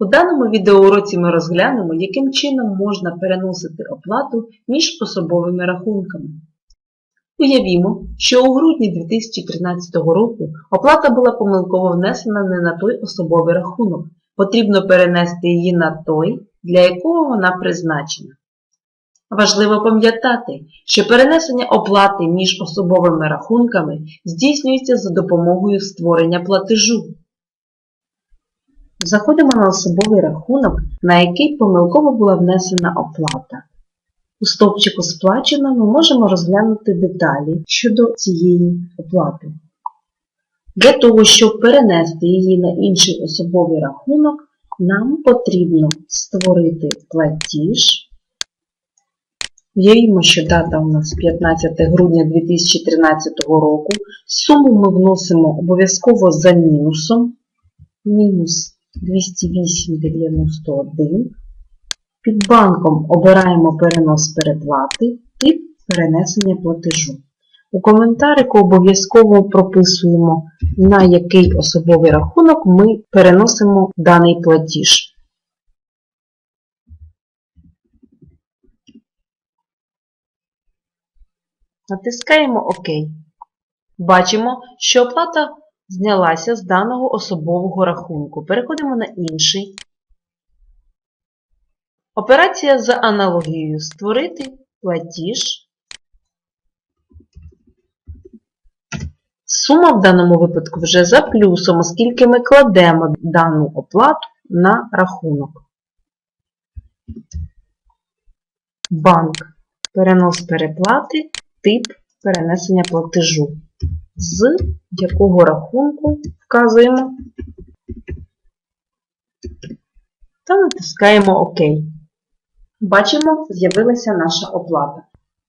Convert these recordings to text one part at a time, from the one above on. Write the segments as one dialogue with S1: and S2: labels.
S1: У даному відеоуроці ми розглянемо, яким чином можна переносити оплату між особовими рахунками. Уявімо, що у грудні 2013 року оплата була помилково внесена не на той особовий рахунок. Потрібно перенести її на той, для якого вона призначена. Важливо пам'ятати, що перенесення оплати між особовими рахунками здійснюється за допомогою створення платежу. Заходимо на особовий рахунок, на який помилково була внесена оплата. У стовпчику сплачено ми можемо розглянути деталі щодо цієї оплати. Для того, щоб перенести її на інший особовий рахунок, нам потрібно створити платіж. Уявімо, що дата у нас 15 грудня 2013 року. Суму ми вносимо обов'язково за мінусом. Мінус 208,91. Під банком обираємо перенос переплати, тип перенесення платежу. У коментарику обов'язково прописуємо, на який особовий рахунок ми переносимо даний платіж. Натискаємо ОК. Бачимо, що оплата знялася з даного особового рахунку. Переходимо на інший. Операція за аналогією Створити платіж. Сума в даному випадку вже за плюсом, оскільки ми кладемо дану оплату на рахунок. Банк. Перенос переплати, тип перенесення платежу. З якого рахунку вказуємо та натискаємо ОК. Бачимо, з'явилася наша оплата.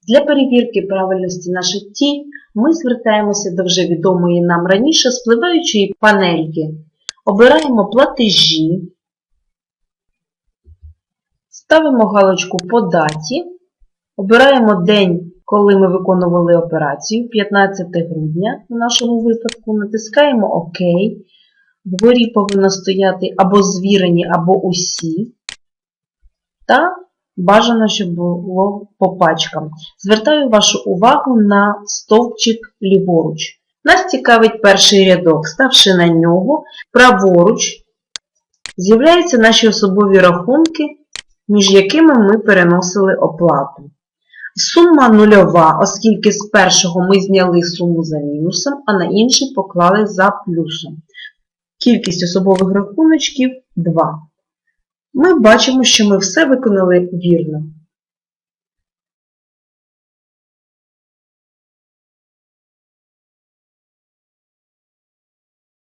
S1: Для перевірки правильності наших дій ми звертаємося до вже відомої нам раніше спливаючої панельки. Обираємо платежі, ставимо галочку по даті, обираємо день, коли ми виконували операцію, 15 грудня в нашому випадку, натискаємо ОК. Вгорі повинно стояти або звірені, або усі. Та бажано, щоб було по пачкам. Звертаю вашу увагу на стовпчик ліворуч. Нас цікавить перший рядок. Ставши на нього, праворуч з'являються наші особові рахунки, між якими ми переносили оплату. Сума нульова, оскільки з першого ми зняли суму за мінусом, а на інший поклали за плюсом. Кількість особових рахуночків 2. Ми бачимо, що ми все виконали вірно.